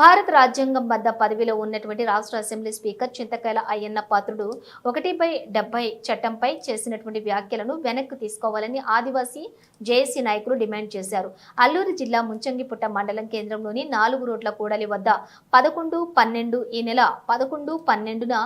భారత రాజ్యాంగం వద్ద పదవిలో ఉన్నటువంటి రాష్ట్ర అసెంబ్లీ స్పీకర్ చింతకాయల అయ్యన్న పాత్రుడు ఒకటి బై డెబ్బై చట్టంపై చేసినటువంటి వ్యాఖ్యలను వెనక్కి తీసుకోవాలని ఆదివాసీ జేఏసీ నాయకులు డిమాండ్ చేశారు. అల్లూరు జిల్లా ముంచంగిపుట్ట మండలం కేంద్రంలోని నాలుగు రోడ్ల కూడలి వద్ద పదకొండు పన్నెండు ఈ నెల పదకొండు పన్నెండున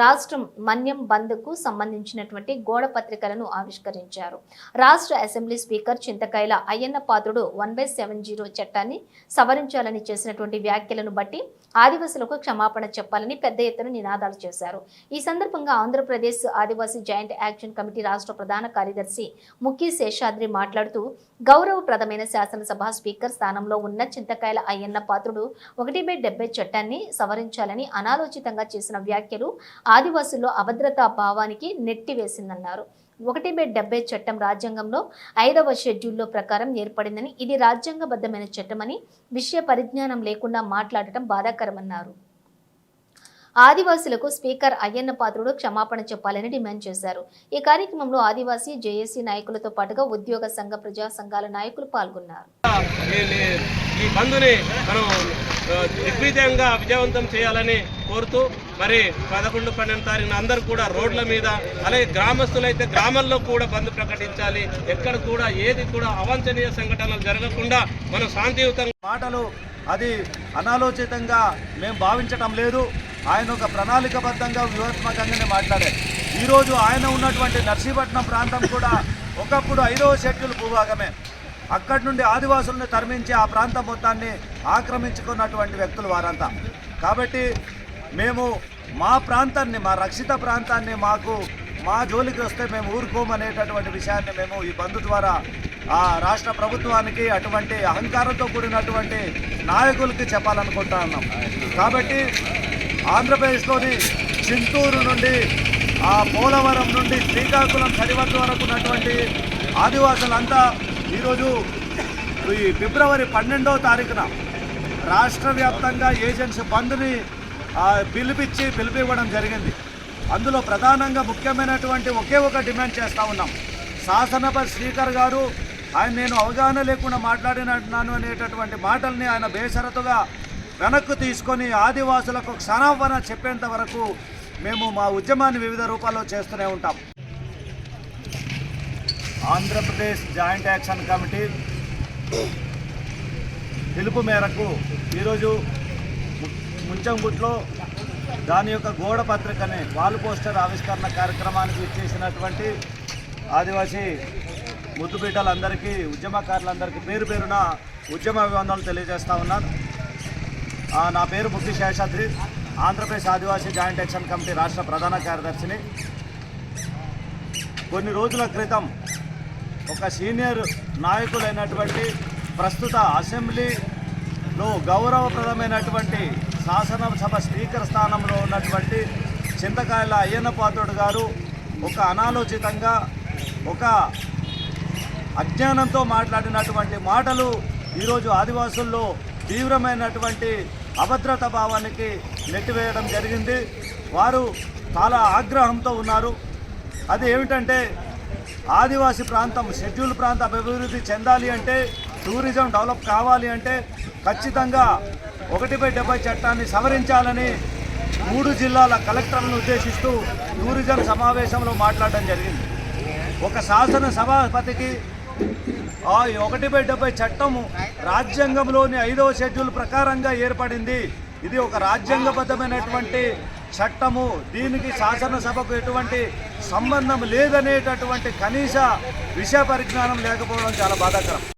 రాష్ట్రం మన్యం బంద్కు సంబంధించినటువంటి గోడ పత్రికలను ఆవిష్కరించారు. రాష్ట్ర assembly speaker Chintakayala Ayyanna Patrudu one by seven zero చట్టాన్ని సవరించాలని చేసినటువంటి వ్యాఖ్యలను బట్టి ఆదివాసులకు క్షమాపణ చెప్పాలని పెద్ద ఎత్తున నినాదాలు చేశారు. ఈ సందర్భంగా Andhra Pradesh Adivasi joint action committee రాష్ట్ర ప్రధాన కార్యదర్శి ముఖ్య శేషాద్రి మాట్లాడుతూ గౌరవప్రదమైన శాసనసభ స్పీకర్ స్థానంలో ఉన్న చింతకాయల అయ్యన్న పాత్రుడు ఒకటి బై డెబ్బై చట్టాన్ని సవరించాలని అనాలోచితంగా చేసిన వ్యాఖ్యలు ఆదివాసుల్లో అభద్రతా భావానికి నెట్టివేసిందన్నారు. ఒకటి బై డెబ్బై చట్టం రాజ్యాంగంలో ఐదవ షెడ్యూల్లో ప్రకారం ఏర్పడిందని ఇది రాజ్యాంగబద్ధమైన చట్టమని విషయ పరిజ్ఞానం లేకుండా మాట్లాడటం బాధాకరమన్నారు. ఆదివాసులకు స్పీకర్ అయ్యన్న పాత్రుడు క్షమాపణ చెప్పాలని డిమాండ్ చేశారు. ఈ కార్యక్రమంలో ఆదివాసీ జేఏసీ నాయకులతో పాటుగా ఉద్యోగ సంఘ ప్రజా సంఘాల నాయకులు పాల్గొన్నారు. ఈ- బంధుని మనం దిగ్విజయంగా విజయవంతం చేయాలని కోరుతూ మరి పదకొండు పన్నెండు తారీఖున అందరూ కూడా రోడ్ల మీద అలాగే గ్రామస్తులైతే గ్రామాల్లో కూడా బంద్ ప్రకటించాలి. ఎక్కడ కూడా ఏది కూడా అవాంఛనీయ సంఘటనలు జరగకుండా మనం శాంతియుతంగా మాటలు అది అనాలోచితంగా మేము భావించటం లేదు. ఆయన ఒక ప్రణాళికబద్ధంగా వ్యూహాత్మకంగానే మాట్లాడారు. ఈరోజు ఆయన ఉన్నటువంటి నర్సీపట్నం ప్రాంతం కూడా ఒకప్పుడు ఐదవ షెడ్యూల్ భూభాగమే. అక్కడి నుండి ఆదివాసులను తరమించి ఆ ప్రాంతం మొత్తాన్ని ఆక్రమించుకున్నటువంటి వ్యక్తులు వారంతా. కాబట్టి మేము మా ప్రాంతాన్ని మా రక్షిత ప్రాంతాన్ని మాకు మా జోలికి వస్తే మేము ఊరుకోమనేటటువంటి విషయాన్ని మేము ఈ బంధు ద్వారా ఆ రాష్ట్ర ప్రభుత్వానికి అటువంటి అహంకారంతో కూడినటువంటి నాయకులకి చెప్పాలనుకుంటా ఉన్నాం. కాబట్టి ఆంధ్రప్రదేశ్లోని చింతూరు నుండి ఆ పోలవరం నుండి శ్రీకాకుళం సరిహద్దు వరకు ఉన్నటువంటి ఆదివాసులంతా ఈరోజు ఈ ఫిబ్రవరి పన్నెండవ తారీఖున రాష్ట్ర వ్యాప్తంగా ఏజెన్సీ బంద్ని పిలిపించి పిలిపివ్వడం జరిగింది. అందులో ప్రధానంగా ముఖ్యమైనటువంటి ఒకే ఒక డిమాండ్ చేస్తూ ఉన్నాం. శాసనపతి స్పీకర్ గారు ఆయన నేను అవగాహన లేకుండా మాట్లాడినట్టున్నాను అనేటటువంటి మాటల్ని ఆయన బేషరతుగా వెనక్కు తీసుకొని ఆదివాసులకు క్షణాపన చెప్పేంత వరకు మేము మా ఉద్యమాన్ని వివిధ రూపాల్లో చేస్తూనే ఉంటాం. ఆంధ్రప్రదేశ్ జాయింట్ యాక్షన్ కమిటీ పిలుపు మేరకు ఈరోజు ముంచంగుట్లో దాని యొక్క గోడ పత్రికని వాల్ పోస్టర్ ఆవిష్కరణ కార్యక్రమానికి ఇచ్చేసినటువంటి ఆదివాసీ ముద్దుబిడ్డలందరికీ ఉద్యమకారులందరికీ పేరు పేరున ఉద్యమ అభివందనలు తెలియజేస్తా ఉన్నాను నా పేరు ముఖ్య Seshadri. Andhra Pradesh Adivasi joint action committee రాష్ట్ర ప్రధాన కార్యదర్శిని. కొన్ని రోజుల క్రితం ఒక సీనియర్ నాయకులైనటువంటి ప్రస్తుత అసెంబ్లీలో గౌరవప్రదమైనటువంటి శాసనసభ స్పీకర్ స్థానంలో ఉన్నటువంటి చింతకాయల అయ్యన్న పాత్రుడు గారు ఒక అనాలోచితంగా ఒక అజ్ఞానంతో మాట్లాడినటువంటి మాటలు ఈరోజు ఆదివాసుల్లో తీవ్రమైనటువంటి అభద్రత భావానికి నెట్టివేయడం జరిగింది. వారు చాలా ఆగ్రహంతో ఉన్నారు. అది ఏమిటంటే ఆదివాసీ ప్రాంతం షెడ్యూల్ ప్రాంత అభివృద్ధి చెందాలి అంటే టూరిజం డెవలప్ కావాలి అంటే ఖచ్చితంగా ఒకటి బై డెబ్బై చట్టాన్ని సవరించాలని మూడు జిల్లాల కలెక్టర్లను ఉద్దేశిస్తూ టూరిజం సమావేశంలో మాట్లాడడం జరిగింది. ఒక శాసన సభాపతికి ఆ ఒకటి బై డెబ్బై చట్టము రాజ్యాంగంలోని ఐదవ షెడ్యూల్ ప్రకారంగా ఏర్పడింది. ఇది ఒక రాజ్యాంగబద్ధమైనటువంటి చట్టము. దీనికి శాసనసభకు ఎటువంటి సంబంధం లేదనేటటువంటి కనీస విషయ పరిజ్ఞానం లేకపోవడం చాలా బాధాకరం.